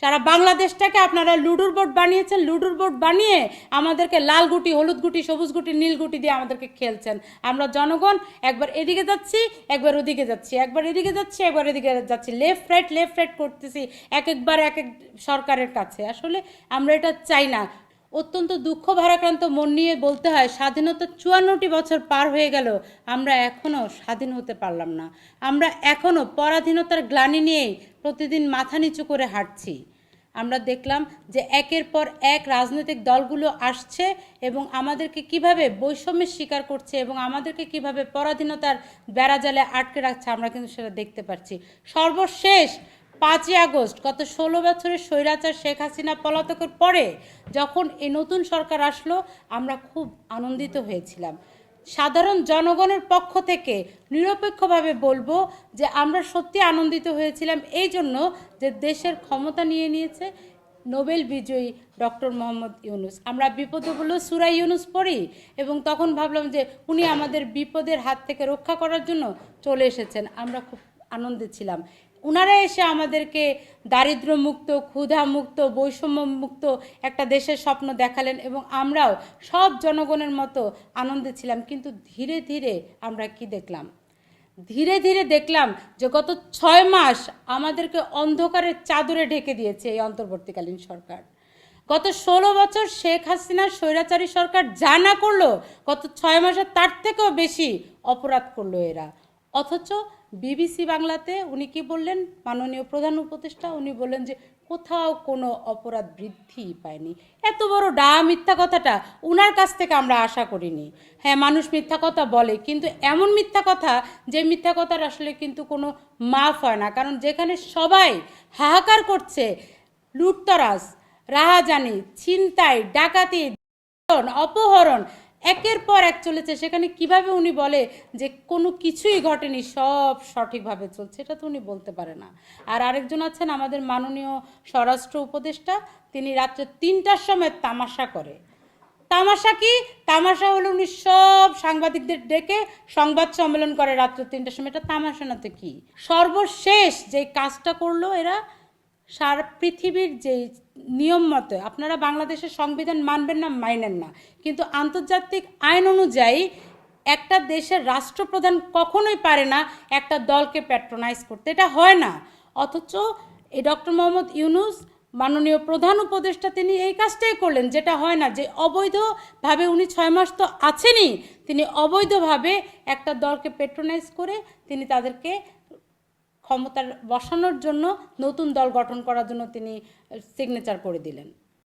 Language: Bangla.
সারা বাংলাদেশটাকে আপনারা লুডুর বোর্ড বানিয়েছেন, লুডুর বোর্ড বানিয়ে আমাদেরকে লাল গুটি, হলুদ গুটি, সবুজ গুটি, নীল গুটি দিয়ে আমাদেরকে খেলছেন। আমরা জনগণ একবার এদিকে যাচ্ছি, একবার ওদিকে যাচ্ছি, একবার এদিকে যাচ্ছি, একবার এদিকে যাচ্ছি। লেফট রাইট লেফট রাইট করতেছি, এক একবার এক এক সরকারের কাছে। আসলে আমরা এটা চাই না। অত্যন্ত দুঃখ ভারাক্রান্ত মন নিয়ে বলতে হয়, স্বাধীনতা চুয়ান্নটি বছর পার হয়ে গেল, আমরা এখনও স্বাধীন হতে পারলাম না। আমরা এখনও পরাধীনতার গ্লানি নিয়েই প্রতিদিন মাথা নিচু করে হাঁটছি। আমরা দেখলাম যে একের পর এক রাজনৈতিক দলগুলো আসছে এবং আমাদেরকে কীভাবে বৈষম্যের শিকার করছে এবং আমাদেরকে কীভাবে পরাধীনতার বেড়াজালে আটকে রাখছে আমরা কিন্তু সেটা দেখতে পাচ্ছি। সর্বশেষ পাঁচই আগস্ট, গত ষোলো বছরের স্বৈরাচার শেখ হাসিনা পলাতকের পরে যখন এই নতুন সরকার আসলো, আমরা খুব আনন্দিত হয়েছিলাম। সাধারণ জনগণের পক্ষ থেকে নিরপেক্ষভাবে বলব যে আমরা সত্যি আনন্দিত হয়েছিলাম। এই জন্য যে দেশের ক্ষমতা নিয়ে নিয়েছে নোবেল বিজয়ী ডক্টর মোহাম্মদ ইউনুস। আমরা বিপদে বললেও সুরা ইউনুস পড়ি এবং তখন ভাবলাম যে উনি আমাদের বিপদের হাত থেকে রক্ষা করার জন্য চলে এসেছেন। আমরা খুব আনন্দে ছিলাম। ওনারা এসে আমাদেরকে দারিদ্র্য মুক্ত ক্ষুধা মুক্ত বৈষম্য মুক্ত একটা দেশের স্বপ্ন দেখালেন এবং আমরাও সব জনগণের মতো আনন্দে ছিলাম। কিন্তু ধীরে ধীরে আমরা কি দেখলাম? ধীরে ধীরে দেখলাম যে গত ছয় মাস আমাদেরকে অন্ধকারের চাদরে ঢেকে দিয়েছে এই অন্তর্বর্তীকালীন সরকার। গত ষোলো বছর শেখ হাসিনার স্বৈরাচারী সরকার যা না করল, গত ছয় মাসে তার থেকেও বেশি অপরাধ করল এরা। অথচ বিবিসি বাংলাতে উনি কি বললেন? মাননীয় প্রধান উপদেষ্টা, উনি বললেন যে কোথাও কোনো অপরাধ বৃদ্ধি পায়নি। এত বড় ডা মিথ্যা কথাটা উনার কাছ থেকে আমরা আশা করিনি। হ্যাঁ মানুষ মিথ্যা কথা বলে, কিন্তু এমন মিথ্যা কথা যে মিথ্যা কথার আসলে কিন্তু কোনো মাফ হয় না। কারণ যেখানে সবাই হাহাকার করছে, লুটতরাজ, রাহাজানি, ছিনতাই, ডাকাতি, অপহরণ একের পর এক চলেছে। সেখানে কীভাবে উনি বলে যে কোনো কিছুই ঘটেনি, সব সঠিকভাবে চলছে, এটা তো উনি বলতে পারে না। আর আরেকজন আছেন আমাদের মাননীয় স্বরাষ্ট্র উপদেষ্টা, তিনি রাত্রে তিনটার সময় তামাশা করে। তামাশা কি? তামাশা হলো উনি সব সাংবাদিকদের ডেকে সংবাদ সম্মেলন করে রাত্র তিনটার সময়। এটা তামাশা না তো কি? সর্বশেষ যে কাজটা করল এরা সারা পৃথিবীর যে নিয়ম মতে আপনারা বাংলাদেশের সংবিধান মানবেন না, মাইনেন না। কিন্তু আন্তর্জাতিক আইন অনুযায়ী একটা দেশের রাষ্ট্রপ্রধান কখনোই পারে না একটা দলকে প্যাট্রোনাইজ করতে। এটা হয় না। অথচ এই ডক্টর মোহাম্মদ ইউনুস, মাননীয় প্রধান উপদেষ্টা, তিনি এই কাজটাই করলেন, যেটা হয় না যে অবৈধভাবে উনি ছয় মাস তো আছেনই, তিনি অবৈধভাবে একটা দলকে প্যাট্রোনাইজ করে তিনি তাদেরকে ক্ষমতার বসানোর জন্য নতুন দল গঠন করার জন্য তিনি সিগনেচার করে দিলেন।